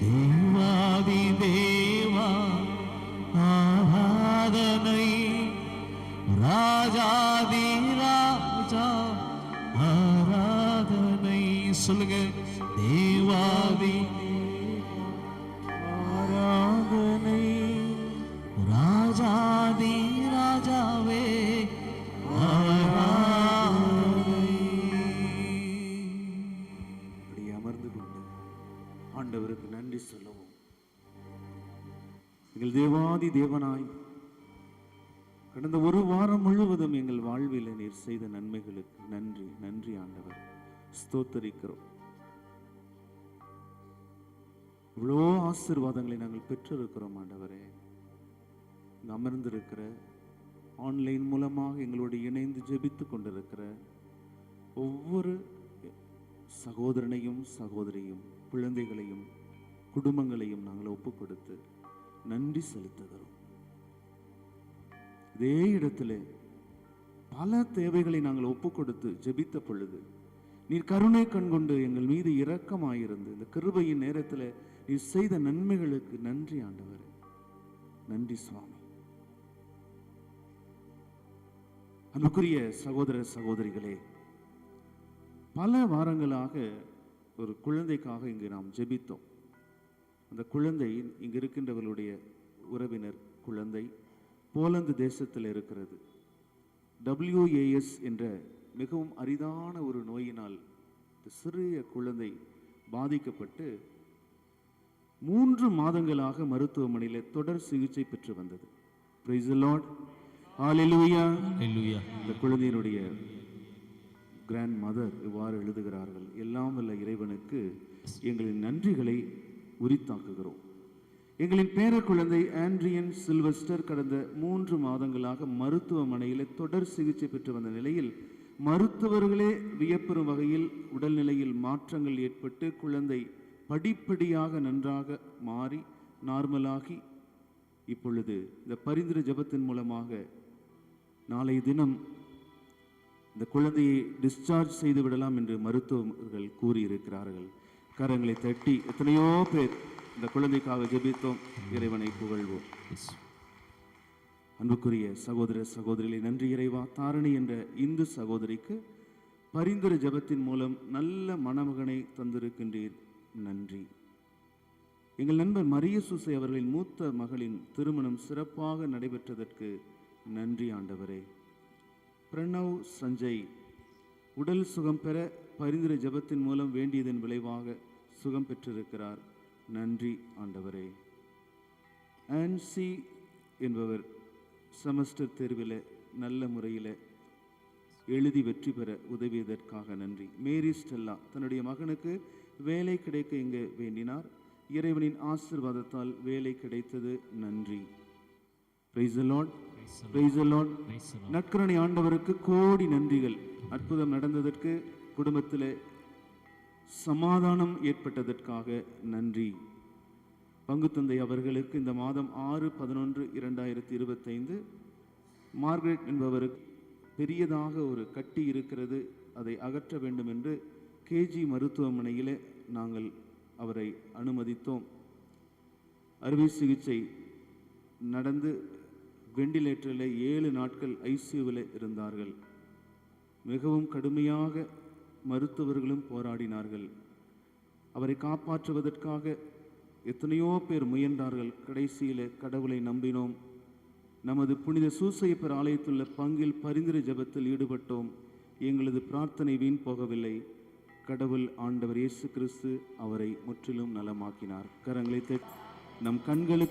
தேவாதி தேவா ஆராதனை ராஜாதி ராஜா ஆராதனை சொல்லுங்க தேவாதி அமர்ந்து கொண்டு ஆண்டவருக்கு நன்றி சொல்லவும். எங்கள் தேவாதி தேவனாய் கடந்த ஒரு வாரம் முழுவதும் எங்கள் வாழ்வில் நீர் செய்த நன்மைகளுக்கு நன்றி நன்றி ஆண்டவர். ஸ்தோத்தரிக்கிறோம். இவ்வளோ ஆசிர்வாதங்களை நாங்கள் பெற்றிருக்கிறோம் ஆண்டவரே. அமர்ந்திருக்கிற ஆன்லைன் மூலமாக எங்களோடு இணைந்து ஜெபித்து கொண்டிருக்கிற ஒவ்வொரு சகோதரனையும் சகோதரியும் குழந்தைகளையும் குடும்பங்களையும் நாங்கள் ஒப்பு கொடுத்து நன்றி செலுத்துகிறோம் இதே இடத்துல பல தேவைகளை நாங்கள் ஒப்பு கொடுத்து ஜெபித்த பொழுது நீர் கருணை கண்கொண்டு எங்கள் மீது இரக்கமாயிருந்து இந்த கிருபையின் நேரத்தில் நீர் செய்த நன்மைகளுக்கு நன்றி ஆண்டவர். நன்றி சுவாமி. அன்புக்குரிய சகோதர சகோதரிகளே பல வாரங்களாக ஒரு குழந்தைக்காக இங்கு நாம் ஜெபித்தோம் அந்த குழந்தை இங்கு இருக்கின்றவர்களுடைய உறவினர் குழந்தை போலந்து தேசத்தில் இருக்கிறது டபிள்யூஏஎஸ் என்ற மிகவும் அரிதான ஒரு நோயினால் இந்த சிறிய குழந்தை பாதிக்கப்பட்டு மூன்று மாதங்களாக மருத்துவமனையில் தொடர் சிகிச்சை பெற்று வந்தது Lord. Hallelujah. ஹalleluya இந்த குழந்தையினுடைய கிராண்ட் மதர் இவ்வாறு எழுதுகிறார்கள். எல்லாம் வல்ல இறைவனுக்கு எங்களின் நன்றிகளை உரித்தாக்குகிறோம். எங்களின் பேர குழந்தை ஆண்ட்ரியன் சில்வஸ்டர் கடந்த மூன்று மாதங்களாக மருத்துவமனையில் தொடர் சிகிச்சை பெற்று வந்த நிலையில் மருத்துவர்களே வியப்பெறும் வகையில் உடல்நிலையில் மாற்றங்கள் ஏற்பட்டு குழந்தை படிப்படியாக நன்றாக மாறி நார்மலாகி இப்பொழுது இந்த பரிந்துரை ஜெபத்தின் மூலமாக நாளை தினம் இந்த குழந்தையை டிஸ்சார்ஜ் செய்து விடலாம் என்று மருத்துவர்கள் கூறியிருக்கிறார்கள். கரங்களை தட்டி எத்தனையோ பேர் இந்த குழந்தைக்காக ஜெபித்தோம். இறைவனை புகழ்வோம். அன்புக்குரிய சகோதர சகோதரிகளை நன்றி இறைவா. தாரணி என்ற இந்து சகோதரிக்கு பரிந்துரை ஜெபத்தின் மூலம் நல்ல மணமகனை தந்திருக்கின்றீர் நன்றி. எங்கள் நண்பர் மரிய சுசை அவர்களின் மூத்த மகளின் திருமணம் சிறப்பாக நடைபெற்றதற்கு நன்றி ஆண்டவரே. பிரணவ் சஞ்சய். உடல் சுகம் பெற பரிந்துரை ஜெபத்தின் மூலம் வேண்டியதன் விளைவாக சுகம் பெற்றிருக்கிறார். நன்றி ஆண்டவரே. ஆன்சி என்பவர் செமஸ்டர் தேர்வில் நல்ல முறையில் எழுதி வெற்றி பெற உதவியதற்காக நன்றி. மேரி ஸ்டெல்லா தன்னுடைய மகனுக்கு வேலை கிடைக்க இங்கே வேண்டினார். இறைவனின் ஆசீர்வாதத்தால் வேலை கிடைத்தது நன்றி. ப்ரைஸ் பிரைஸ் லார்ட் நற்கரணை ஆண்டவருக்கு கோடி நன்றிகள். அற்புதம் நடந்ததற்கு குடும்பத்தில் சமாதானம் ஏற்பட்டதற்காக நன்றி. பங்குத்தந்தை அவர்களுக்கு இந்த மாதம் ஆறு பதினொன்று இரண்டாயிரத்தி இருபத்தைந்து மார்கரெட் என்பவருக்கு பெரியதாக ஒரு கட்டி இருக்கிறது. அதை அகற்ற வேண்டும் என்று கேஜி மருத்துவமனையில் நாங்கள் அவரை அனுமதித்தோம். அறுவை சிகிச்சை நடந்து வெண்டிலேட்டரில் ஏழு நாட்கள் ஐசியூவில் இருந்தார்கள். மிகவும் கடுமையாக மருத்துவர்களும் போராடினார்கள். அவரை காப்பாற்றுவதற்காக எத்தனையோ பேர் முயன்றார்கள். கடைசியில் கடவுளை நம்பினோம். நமது புனித சூசையப்பர் ஆலயத்துள்ள பங்கில் பரிந்துரை ஜெபத்தில் ஈடுபட்டோம். எங்களது பிரார்த்தனை வீண் போகவில்லை. கடவுள் ஆண்டவர் இயேசு கிறிஸ்து அவரை முற்றிலும் நலமாக்கினார். கரங்களை நம் கண்களுக்கு